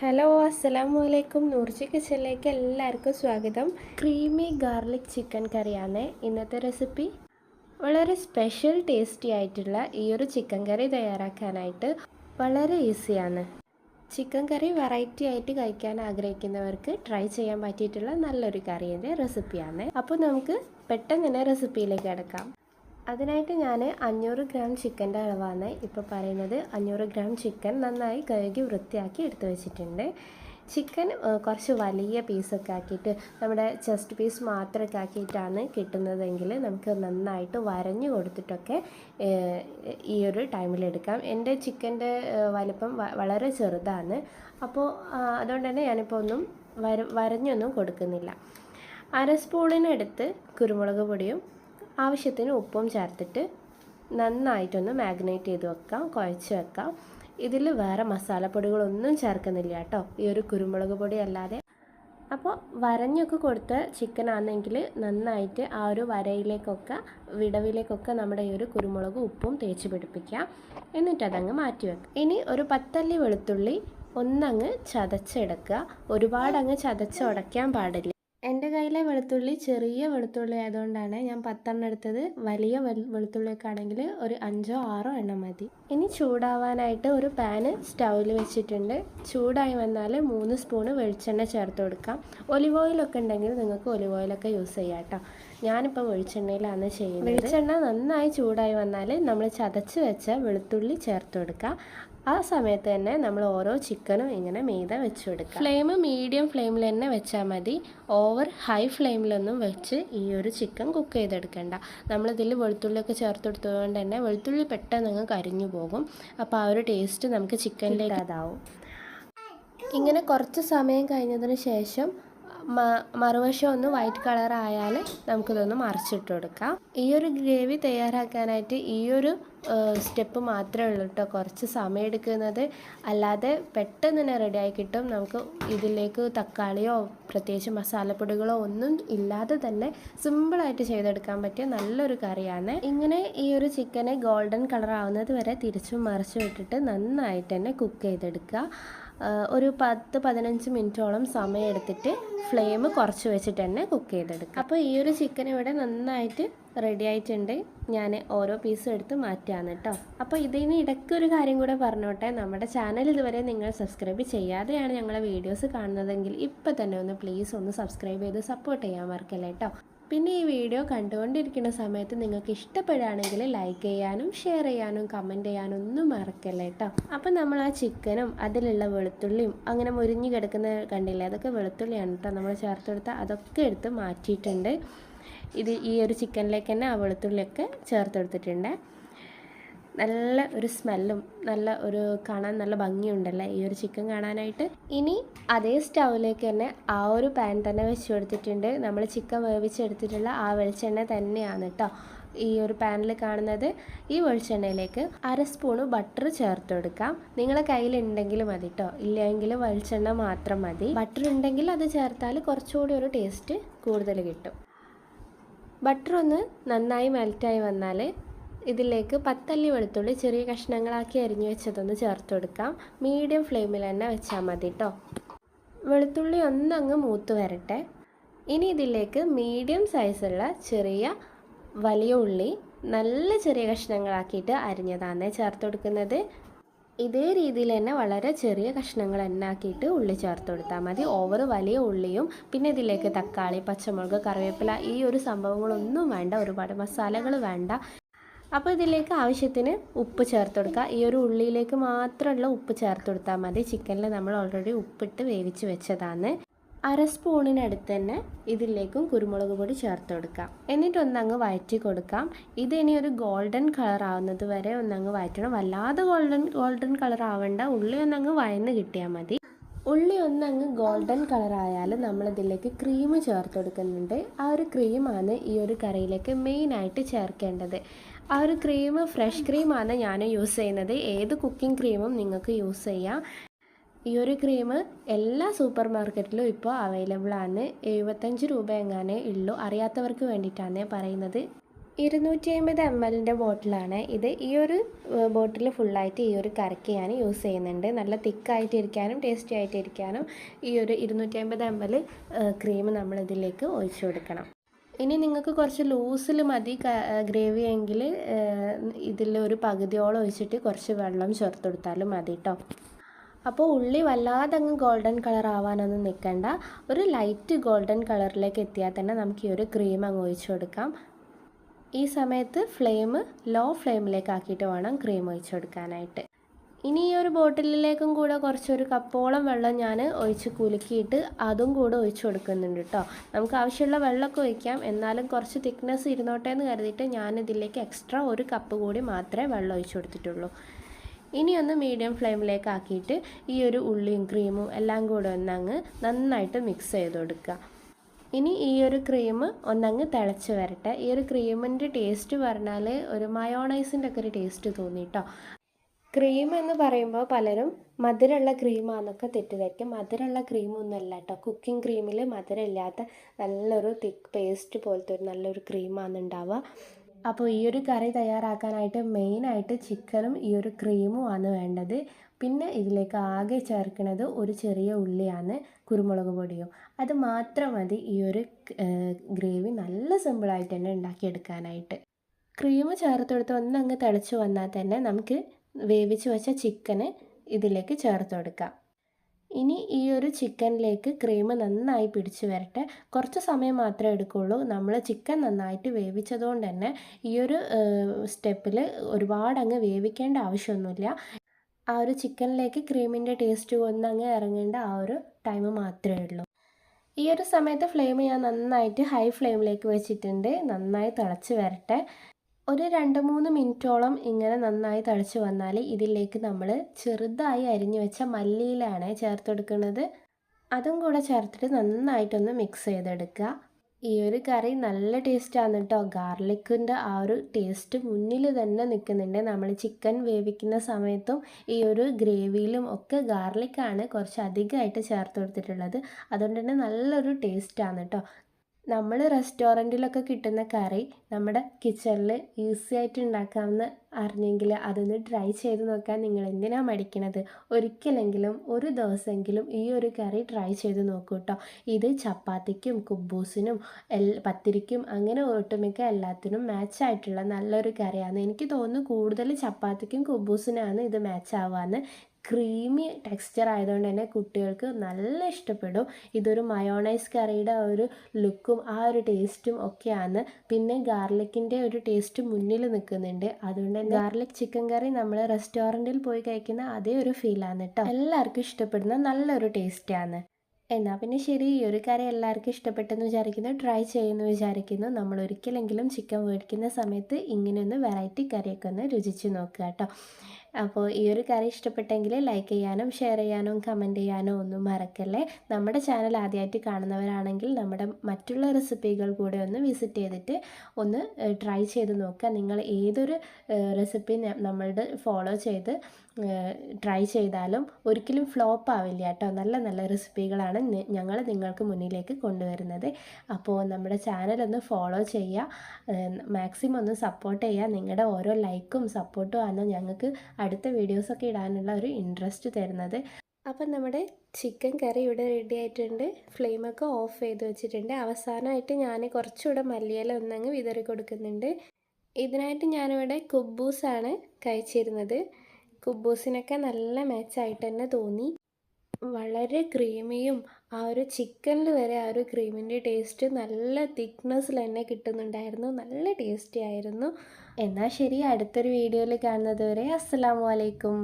Hello അസ്സലാമു അലൈക്കും. നൂർജി കിച്ചണിലേക്ക് എല്ലാവർക്കും സ്വാഗതം. ക്രീമി ഗാർലിക് ചിക്കൻ കറിയാണ് ഇന്നത്തെ റെസിപ്പി. വളരെ സ്പെഷ്യൽ ടേസ്റ്റി ആയിട്ടുള്ള ഈ ഒരു ചിക്കൻ കറി തയ്യാറാക്കാനായിട്ട് വളരെ ഈസിയാണ്. ചിക്കൻ കറി വെറൈറ്റി ആയിട്ട് കഴിക്കാൻ ആഗ്രഹിക്കുന്നവർക്ക് ട്രൈ ചെയ്യാൻ പറ്റിയിട്ടുള്ള നല്ലൊരു കറിയുടെ റെസിപ്പിയാണ് അപ്പോൾ നമുക്ക് പെട്ടെന്ന് തന്നെ റെസിപ്പിയിലേക്ക് കിടക്കാം. അതിനായിട്ട് ഞാൻ അഞ്ഞൂറ് ഗ്രാം ചിക്കന്റെ അളവാണ് ഇപ്പോൾ പറയുന്നത്. അഞ്ഞൂറ് ഗ്രാം ചിക്കൻ നന്നായി കഴുകി വൃത്തിയാക്കി എടുത്തു വെച്ചിട്ടുണ്ട്. ചിക്കൻ കുറച്ച് വലിയ പീസൊക്കെ ആക്കിയിട്ട് നമ്മുടെ ചെസ്റ്റ് പീസ് മാത്രമൊക്കെ ആക്കിയിട്ടാണ് കിട്ടുന്നതെങ്കിൽ നമുക്ക് നന്നായിട്ട് വരഞ്ഞു കൊടുത്തിട്ടൊക്കെ ഈ ഒരു ടൈമിലെടുക്കാം എന്റെ ചിക്കന്റെ വലിപ്പം വളരെ ചെറുതാണ്. അപ്പോൾ അതുകൊണ്ട് തന്നെ ഞാനിപ്പോൾ ഒന്നും വര വരഞ്ഞൊന്നും കൊടുക്കുന്നില്ല. അര സ്പൂണിനടുത്ത് കുരുമുളക് പൊടിയും ആവശ്യത്തിന് ഉപ്പും ചേർത്തിട്ട് നന്നായിട്ടൊന്ന് മാഗ്നേറ്റ് ചെയ്ത് വെക്കാം കുഴച്ച് വെക്കാം. ഇതിൽ വേറെ മസാലപ്പൊടികളൊന്നും ചേർക്കുന്നില്ല കേട്ടോ. ഈ ഒരു കുരുമുളക് പൊടി അല്ലാതെ. അപ്പോൾ വരഞ്ഞൊക്കെ കൊടുത്ത ചിക്കൻ ആണെങ്കിൽ നന്നായിട്ട് ആ ഒരു വരയിലേക്കൊക്കെ വിടവിലേക്കൊക്കെ നമ്മുടെ ഈ ഒരു കുരുമുളക് ഉപ്പും തേച്ച് പിടിപ്പിക്കാം. എന്നിട്ടതങ്ങ് മാറ്റി വെക്കാം. ഇനി ഒരു പത്തല്ലി വെളുത്തുള്ളി ഒന്നങ്ങ് ചതച്ചെടുക്കുക. ഒരുപാടങ്ങ് ചതച്ച് ഉടയ്ക്കാൻ പാടില്ല. എന്റെ കയ്യിലെ വെളുത്തുള്ളി ചെറിയ വെളുത്തുള്ളി ആയതുകൊണ്ടാണ് ഞാൻ പത്തെണ്ണം എടുത്തത്. വലിയ വെളുത്തുള്ളിയൊക്കെ ആണെങ്കിൽ ഒരു അഞ്ചോ ആറോ എണ്ണം മതി. ഇനി ചൂടാവാനായിട്ട് ഒരു പാന് സ്റ്റൗവിൽ വെച്ചിട്ടുണ്ട്. ചൂടായി വന്നാൽ മൂന്ന് സ്പൂണ് വെളിച്ചെണ്ണ ചേർത്ത് കൊടുക്കാം. ഒലിവ് ഓയിലൊക്കെ ഉണ്ടെങ്കിൽ നിങ്ങൾക്ക് ഒലിവ് ഓയിലൊക്കെ യൂസ് ചെയ്യാം കേട്ടോ. ഞാനിപ്പോൾ വെളിച്ചെണ്ണയിലാണ് ചെയ്യുന്നത്. വെളിച്ചെണ്ണ നന്നായി ചൂടായി വന്നാൽ നമ്മൾ ചതച്ച് വെച്ച വെളുത്തുള്ളി ചേർത്ത് കൊടുക്കുക ആ സമയത്ത് തന്നെ നമ്മൾ ഓരോ ചിക്കനും ഇങ്ങനെ മീത വെച്ച് കൊടുക്കുക ഫ്ലെയിം മീഡിയം ഫ്ലെയിമിൽ തന്നെ വെച്ചാൽ മതി. ഓവർ ഹൈ ഫ്ലെയിമിലൊന്നും വെച്ച് ഈ ഒരു ചിക്കൻ കുക്ക് ചെയ്തെടുക്കേണ്ട. നമ്മളിതിൽ വെളുത്തുള്ളിയൊക്കെ ചേർത്ത് കൊടുത്തതുകൊണ്ട് തന്നെ വെളുത്തുള്ളി പെട്ടെന്ന് അങ്ങ് കരിഞ്ഞു പോകും. അപ്പോൾ ആ ഒരു ടേസ്റ്റ് നമുക്ക് ചിക്കനിലേക്ക് അതാവും ഇങ്ങനെ കുറച്ച് സമയം കഴിഞ്ഞതിന് ശേഷം മറുവശം ഒന്ന് വൈറ്റ് കളർ ആയാൽ നമുക്കിതൊന്ന് മറിച്ചിട്ട് കൊടുക്കാം ഈ ഒരു ഗ്രേവി തയ്യാറാക്കാനായിട്ട് ഈ ഒരു സ്റ്റെപ്പ് മാത്രമേ ഉള്ളൂ കേട്ടോ കുറച്ച് സമയം എടുക്കുന്നത് അല്ലാതെ പെട്ടെന്ന് തന്നെ റെഡിയായി കിട്ടും. നമുക്ക് ഇതിലേക്ക് തക്കാളിയോ പ്രത്യേകിച്ച് മസാലപ്പൊടികളോ ഒന്നും ഇല്ലാതെ തന്നെ സിമ്പിളായിട്ട് ചെയ്തെടുക്കാൻ പറ്റിയ നല്ലൊരു കറിയാണ്. ഇങ്ങനെ ഈ ഒരു ചിക്കനെ ഗോൾഡൻ കളർ ആവുന്നത് വരെ തിരിച്ചും മറിച്ചും ഇട്ടിട്ട് നന്നായിട്ട് തന്നെ കുക്ക് ചെയ്തെടുക്കുക. ഒരു പത്ത് പതിനഞ്ച് മിനിറ്റോളം സമയം എടുത്തിട്ട് ഫ്ലെയിം കുറച്ച് വെച്ചിട്ട് തന്നെ കുക്ക് ചെയ്തെടുക്കുക അപ്പോൾ ഈ ഒരു ചിക്കൻ ഇവിടെ നന്നായിട്ട് റെഡി ആയിട്ടുണ്ട്. ഞാൻ ഓരോ പീസും എടുത്ത് മാറ്റാന്ന് കേട്ടോ. അപ്പോൾ ഇതിന് ഇടയ്ക്ക് ഒരു കാര്യം കൂടെ പറഞ്ഞോട്ടെ. നമ്മുടെ ചാനൽ ഇതുവരെ നിങ്ങൾ സബ്സ്ക്രൈബ് ചെയ്യാതെയാണ് ഞങ്ങളെ വീഡിയോസ് കാണുന്നതെങ്കിൽ ഇപ്പം തന്നെ ഒന്ന് പ്ലീസ് ഒന്ന് സബ്സ്ക്രൈബ് ചെയ്ത് സപ്പോർട്ട് ചെയ്യാൻ മറക്കല്ലേ കേട്ടോ. പിന്നെ ഈ വീഡിയോ കണ്ടുകൊണ്ടിരിക്കുന്ന സമയത്ത് നിങ്ങൾക്ക് ഇഷ്ടപ്പെടുകയാണെങ്കിൽ ലൈക്ക് ചെയ്യാനും ഷെയർ ചെയ്യാനും കമന്റ് ചെയ്യാനും ഒന്നും മറക്കല്ലേ കേട്ടോ അപ്പം നമ്മൾ ആ ചിക്കനും അതിലുള്ള വെളുത്തുള്ളിയും അങ്ങനെ മുരിഞ്ഞു കിടക്കുന്ന കണ്ടില്ലേ അതൊക്കെ വെളുത്തുള്ളിയാണ് കേട്ടോ നമ്മൾ ചേർത്ത് കൊടുത്താൽ അതൊക്കെ എടുത്ത് മാറ്റിയിട്ടുണ്ട്. ഇത് ഈ ഒരു ചിക്കനിലേക്ക് തന്നെ ആ വെളുത്തുള്ളിയൊക്കെ ചേർത്ത് കൊടുത്തിട്ടുണ്ട്. നല്ല ഒരു സ്മെല്ലും നല്ല ഒരു കാണാൻ നല്ല ഭംഗിയുണ്ടല്ലേ? ഈ ഒരു ചിക്കൻ കാണാനായിട്ട്. ഇനി അതേ സ്റ്റൗവിലേക്ക് തന്നെ ആ ഒരു പാൻ തന്നെ വെച്ച് കൊടുത്തിട്ടുണ്ട്. നമ്മൾ ചിക്കൻ വേവിച്ചെടുത്തിട്ടുള്ള ആ വെളിച്ചെണ്ണ തന്നെയാണ് കേട്ടോ ഈ ഒരു പാനിൽ കാണുന്നത്. ഈ വെളിച്ചെണ്ണയിലേക്ക് അര സ്പൂണ് ബട്ടർ ചേർത്ത് കൊടുക്കാം. നിങ്ങളെ കയ്യിലുണ്ടെങ്കിൽ മതി കേട്ടോ ഇല്ലെങ്കിൽ വെളിച്ചെണ്ണ മാത്രം മതി. ബട്ടർ ഉണ്ടെങ്കിൽ അത് ചേർത്താൽ കുറച്ചുകൂടി ഒരു ടേസ്റ്റ് കൂടുതൽ കിട്ടും. ബട്ടർ ഒന്ന് നന്നായി മെൽറ്റായി വന്നാൽ ഇതിലേക്ക് പത്തല്ലി വെളുത്തുള്ളി ചെറിയ കഷ്ണങ്ങളാക്കി അരിഞ്ഞു വെച്ചതൊന്ന് ചേർത്ത് കൊടുക്കാം മീഡിയം ഫ്ലെയിമിൽ തന്നെ വെച്ചാൽ മതി കേട്ടോ വെളുത്തുള്ളി ഒന്നങ്ങ് മൂത്ത് വരട്ടെ. ഇനി ഇതിലേക്ക് മീഡിയം സൈസുള്ള ചെറിയ വലിയ ഉള്ളി നല്ല ചെറിയ കഷ്ണങ്ങളാക്കിയിട്ട് അരിഞ്ഞതാണ് ചേർത്ത് കൊടുക്കുന്നത് ഇതേ രീതിയിൽ തന്നെ വളരെ ചെറിയ കഷ്ണങ്ങൾ എണ്ണാക്കിയിട്ട് ഉള്ളി ചേർത്ത് കൊടുത്താൽ മതി. ഓവർ വലിയ ഉള്ളിയും പിന്നെ ഇതിലേക്ക് തക്കാളി പച്ചമുളക് കറിവേപ്പില ഈ ഒരു സംഭവങ്ങളൊന്നും വേണ്ട. ഒരുപാട് മസാലകൾ വേണ്ട. അപ്പോൾ ഇതിലേക്ക് ആവശ്യത്തിന് ഉപ്പ് ചേർത്ത് കൊടുക്കുക. ഈ ഒരു ഉള്ളിയിലേക്ക് മാത്രമുള്ള ഉപ്പ് ചേർത്ത് കൊടുത്താൽ മതി. ചിക്കനിൽ നമ്മൾ ഓൾറെഡി ഉപ്പിട്ട് വേവിച്ച് വെച്ചതാണ്. അര സ്പൂണിനടുത്ത് തന്നെ ഇതിലേക്കും കുരുമുളക് പൊടി ചേർത്ത് കൊടുക്കാം എന്നിട്ട് ഒന്നങ്ങ് വഴറ്റി കൊടുക്കാം. ഇത് ഇനി ഒരു ഗോൾഡൻ കളർ ആവുന്നത് വരെ ഒന്നങ്ങ് വഴറ്റണം വല്ലാതെ ഗോൾഡൻ ഗോൾഡൻ കളർ ആവേണ്ട. ഉള്ളി ഒന്നങ്ങ് വയന്ന് കിട്ടിയാൽ മതി. ഉള്ളി ഒന്ന് ഒന്നങ്ങ് ഗോൾഡൻ കളറായാൽ നമ്മളിതിലേക്ക് ക്രീം ചേർത്ത് കൊടുക്കുന്നുണ്ട് ആ ഒരു ക്രീമാണ് ഈ ഒരു കറിയിലേക്ക് മെയിനായിട്ട് ചേർക്കേണ്ടത്. ആ ഒരു ക്രീം ഫ്രഷ് ക്രീമാണ് ഞാൻ യൂസ് ചെയ്യുന്നത്. ഏത് കുക്കിംഗ് ക്രീമും നിങ്ങൾക്ക് യൂസ് ചെയ്യാം. ഈ ഒരു ക്രീം എല്ലാ സൂപ്പർ മാർക്കറ്റിലും ഇപ്പോൾ അവൈലബിൾ ആണ്. എഴുപത്തഞ്ച് രൂപ എങ്ങാനേ ഉള്ളൂ. അറിയാത്തവർക്ക് വേണ്ടിയിട്ടാണ് പറയുന്നത്. ഇരുന്നൂറ്റി അമ്പത് എം എല്ലിന്റെ ബോട്ടിലാണ്. ഇത് ഈ ഒരു ബോട്ടിൽ ഫുള്ളായിട്ട് ഈ ഒരു കറിക്ക് ഞാൻ യൂസ് ചെയ്യുന്നുണ്ട്. നല്ല തിക്കായിട്ട് ഇരിക്കാനും ടേസ്റ്റി ആയിട്ട് ഇരിക്കാനും ഈ ഒരു ഇരുന്നൂറ്റി അമ്പത് എം എൽ ക്രീം നമ്മളിതിലേക്ക് ഒഴിച്ചു കൊടുക്കണം. ഇനി നിങ്ങൾക്ക് കുറച്ച് ലൂസിൽ മതി ഗ്രേവി എങ്കിൽ ഇതിൽ ഒരു പകുതിയോളം ഒഴിച്ചിട്ട് കുറച്ച് വെള്ളം ചേർത്ത് കൊടുത്താലും മതി കേട്ടോ അപ്പോൾ ഉള്ളി വല്ലാതെ അങ്ങ് ഗോൾഡൻ കളർ ആവാനൊന്നും നിൽക്കണ്ട. ഒരു ലൈറ്റ് ഗോൾഡൻ കളറിലേക്ക് എത്തിയാൽ തന്നെ നമുക്ക് ഈ ഒരു ക്രീം അങ്ങ് ഒഴിച്ചു കൊടുക്കാം. ഈ സമയത്ത് ഫ്ലെയിം ലോ ഫ്ലെയിമിലേക്ക് ആക്കിയിട്ട് വേണം ക്രീം ഒഴിച്ചു കൊടുക്കാനായിട്ട് ഇനി ഈ ഒരു ബോട്ടിലിലേക്കും കൂടെ കുറച്ചൊരു കപ്പോളം വെള്ളം ഞാൻ ഒഴിച്ച് കുലുക്കിയിട്ട് അതും കൂടെ ഒഴിച്ചു കൊടുക്കുന്നുണ്ട് കേട്ടോ നമുക്ക് ആവശ്യമുള്ള വെള്ളമൊക്കെ ഒഴിക്കാം. എന്നാലും കുറച്ച് തിക്നെസ് ഇരുന്നോട്ടെ എന്ന് കരുതിയിട്ട് ഞാൻ ഇതിലേക്ക് എക്സ്ട്രാ ഒരു കപ്പ് കൂടി മാത്രമേ വെള്ളം ഒഴിച്ചു കൊടുത്തിട്ടുള്ളൂ. ഇനി ഒന്ന് മീഡിയം ഫ്ലെയിമിലേക്ക് ആക്കിയിട്ട് ഈ ഒരു ഉള്ളിയും ക്രീമും എല്ലാം കൂടെ ഒന്ന് അങ്ങ് നന്നായിട്ട് മിക്സ് ചെയ്ത് കൊടുക്കുക. ഇനി ഈ ഒരു ക്രീം ഒന്നങ്ങ് തിളച്ച് വരട്ടെ. ഈ ഒരു ക്രീമിന്റെ ടേസ്റ്റ് പറഞ്ഞാൽ ഒരു മയോണൈസിന്റെ ഒക്കെ ഒരു ടേസ്റ്റ് തോന്നി കേട്ടോ ക്രീം എന്ന് പറയുമ്പോൾ പലരും മധുരമുള്ള ക്രീമാന്നൊക്കെ തെറ്റിദ്ധരിക്കും. മധുരമുള്ള ക്രീമൊന്നുമല്ല കേട്ടോ കുക്കിംഗ് ക്രീമിൽ മധുരമില്ലാത്ത നല്ലൊരു തിക്ക് പേസ്റ്റ് പോലത്തെ ഒരു നല്ലൊരു ക്രീമാണ് ഉണ്ടാവുക അപ്പോൾ ഈ ഒരു കറി തയ്യാറാക്കാനായിട്ട് മെയിനായിട്ട് ചിക്കനും ഈ ഒരു ക്രീമുമാണ് വേണ്ടത്. പിന്നെ ഇതിലേക്ക് ആകെ ചേർക്കുന്നത് ഒരു ചെറിയ ഉള്ളിയാണ് കുരുമുളക് പൊടിയും. അത് മാത്രം മതി ഈ ഒരു ഗ്രേവി നല്ല സിമ്പിളായിട്ട് തന്നെ ഉണ്ടാക്കിയെടുക്കാനായിട്ട്. ക്രീം ചേർത്തെടുത്ത് ഒന്നങ്ങ് തിളച്ച് വന്നാൽ തന്നെ നമുക്ക് വേവിച്ച് വെച്ച ചിക്കന് ഇതിലേക്ക് ചേർത്ത് കൊടുക്കാം. ഇനി ഈ ഒരു ചിക്കനിലേക്ക് ക്രീം നന്നായി പിടിച്ച് വരട്ടെ. കുറച്ച് സമയം മാത്രമേ എടുക്കുള്ളൂ. നമ്മൾ ചിക്കൻ നന്നായിട്ട് വേവിച്ചതുകൊണ്ട് തന്നെ ഈ ഒരു സ്റ്റെപ്പിൽ ഒരുപാട് അങ്ങ് വേവിക്കേണ്ട ആവശ്യമൊന്നുമില്ല. ആ ഒരു ചിക്കനിലേക്ക് ക്രീമിന്റെ ടേസ്റ്റ് ഒന്നങ്ങ് ഇറങ്ങേണ്ട ആ ഒരു ടൈം മാത്രമേ ഉള്ളൂ. ഈ ഒരു സമയത്ത് ഫ്ലെയിം ഞാൻ നന്നായിട്ട് ഹൈ ഫ്ലെയിമിലേക്ക് വെച്ചിട്ടുണ്ട്. നന്നായി തിളച്ച് വരട്ടെ. ഒരു രണ്ട് മൂന്ന് മിനിറ്റോളം ഇങ്ങനെ നന്നായി തിളച്ച് വന്നാൽ ഇതിലേക്ക് നമ്മൾ ചെറുതായി അരിഞ്ഞു വെച്ച മല്ലിയിലാണ് ചേർത്തെടുക്കുന്നത്. അതും കൂടെ ചേർത്തിട്ട് നന്നായിട്ടൊന്ന് മിക്സ് ചെയ്തെടുക്കുക. ഈ ഒരു കറി നല്ല ടേസ്റ്റാണ് കേട്ടോ ഗാർലിക്കിന്റെ ആ ഒരു ടേസ്റ്റ് മുന്നിൽ തന്നെ നിൽക്കുന്നുണ്ട്. നമ്മൾ ചിക്കൻ വേവിക്കുന്ന സമയത്തും ഈ ഒരു ഗ്രേവിയിലും ഒക്കെ ഗാർലിക്കാണ് കുറച്ച് അധികമായിട്ട് ചേർത്ത് കൊടുത്തിട്ടുള്ളത്. അതുകൊണ്ട് തന്നെ നല്ലൊരു ടേസ്റ്റാണ് കേട്ടോ നമ്മൾ റെസ്റ്റോറന്റിലൊക്കെ കിട്ടുന്ന കറി നമ്മുടെ കിച്ചണിൽ ഈസി ആയിട്ട് ഉണ്ടാക്കാമെന്ന് അറിഞ്ഞെങ്കിൽ അതൊന്ന് ട്രൈ ചെയ്ത് നോക്കാൻ നിങ്ങൾ എന്തിനാണ് മടിക്കണത്? ഒരിക്കലെങ്കിലും ഒരു ദിവസമെങ്കിലും ഈ ഒരു കറി ട്രൈ ചെയ്ത് നോക്കൂ കേട്ടോ ഇത് ചപ്പാത്തിക്കും കുബൂസിനും എൽ പത്തിരിക്കും അങ്ങനെ ഒട്ടുമിക്ക എല്ലാത്തിനും മാച്ച് ആയിട്ടുള്ള നല്ലൊരു കറിയാണ്. എനിക്ക് തോന്നുന്നു കൂടുതൽ ചപ്പാത്തിക്കും കുബൂസിനാണ് ഇത് മാച്ച് ആവാന്ന് ക്രീമി ടെക്സ്ചർ ആയതുകൊണ്ട് തന്നെ കുട്ടികൾക്ക് നല്ല ഇഷ്ടപ്പെടും. ഇതൊരു മയോണൈസ് കറിയുടെ ഒരു ലുക്കും ആ ഒരു ടേസ്റ്റും ഒക്കെയാണ്. പിന്നെ ഗാർലിക്കിന്റെ ഒരു ടേസ്റ്റ് മുന്നിൽ നിൽക്കുന്നുണ്ട്. അതുകൊണ്ട് തന്നെ ഗാർലിക് ചിക്കൻ കറി നമ്മൾ റെസ്റ്റോറന്റിൽ പോയി കഴിക്കുന്ന അതേ ഒരു ഫീലാണ് കേട്ടോ എല്ലാവർക്കും ഇഷ്ടപ്പെടുന്ന നല്ലൊരു ടേസ്റ്റാണ്. എന്നാൽ പിന്നെ ശരി ഈ ഒരു കറി എല്ലാവർക്കും ഇഷ്ടപ്പെട്ടെന്ന് വിചാരിക്കുന്നു ട്രൈ ചെയ്യുന്നു വിചാരിക്കുന്നു. നമ്മൾ ഒരിക്കലെങ്കിലും ചിക്കൻ മേടിക്കുന്ന സമയത്ത് ഇങ്ങനെയൊന്ന് വെറൈറ്റി കറിയൊക്കെ ഒന്ന് രുചിച്ച് നോക്കുക കേട്ടോ അപ്പോൾ ഈ ഒരു കറി ഇഷ്ടപ്പെട്ടെങ്കിൽ ലൈക്ക് ചെയ്യാനും ഷെയർ ചെയ്യാനും കമന്റ് ചെയ്യാനും ഒന്നും മറക്കല്ലേ? നമ്മുടെ ചാനൽ ആദ്യമായിട്ട് കാണുന്നവരാണെങ്കിൽ നമ്മുടെ മറ്റുള്ള റെസിപ്പികൾ കൂടെ ഒന്ന് വിസിറ്റ് ചെയ്തിട്ട് ഒന്ന് ട്രൈ ചെയ്ത് നോക്കുക. നിങ്ങൾ ഏതൊരു റെസിപ്പി നമ്മളുടെ ഫോളോ ചെയ്ത് ട്രൈ ചെയ്താലും ഒരിക്കലും ഫ്ലോപ്പ് ആവില്ല കേട്ടോ. നല്ല നല്ല റെസിപ്പികളാണ് ഞങ്ങൾ നിങ്ങൾക്ക് മുന്നിലേക്ക് കൊണ്ടുവരുന്നത്. അപ്പോൾ നമ്മുടെ ചാനൽ ഒന്ന് ഫോളോ ചെയ്യുക. മാക്സിമം ഒന്ന് സപ്പോർട്ട് ചെയ്യുക. നിങ്ങളുടെ ഓരോ ലൈക്കും സപ്പോർട്ടും ആണ് ഞങ്ങൾക്ക് അടുത്ത വീഡിയോസൊക്കെ ഇടാനുള്ള ഒരു ഇൻട്രസ്റ്റ് തരുന്നത്. അപ്പം നമ്മുടെ ചിക്കൻ കറി ഇവിടെ റെഡി ആയിട്ടുണ്ട്. ഫ്ലെയിമൊക്കെ ഓഫ് ചെയ്ത് വെച്ചിട്ടുണ്ട്. അവസാനമായിട്ട് ഞാൻ കുറച്ചുകൂടെ മല്ലിയില ഒന്നങ്ങ് വിതറി കൊടുക്കുന്നുണ്ട്. ഇതിനായിട്ട് ഞാനിവിടെ കുബൂസാണ് കഴിച്ചിരുന്നത്. കുബൂസിനൊക്കെ നല്ല മാച്ചായിട്ട് തന്നെ തോന്നി. വളരെ ക്രീമിയും ആ ഒരു ചിക്കനിൽ വരെ ആ ഒരു ക്രീമിന്റെ ടേസ്റ്റ് നല്ല തിക്നെസ്സിൽ തന്നെ കിട്ടുന്നുണ്ടായിരുന്നു. നല്ല ടേസ്റ്റി ആയിരുന്നു. എന്നാൽ ശരി അടുത്തൊരു വീഡിയോയിൽ കാണുന്നത് വരെ അസ്സാം വലൈക്കും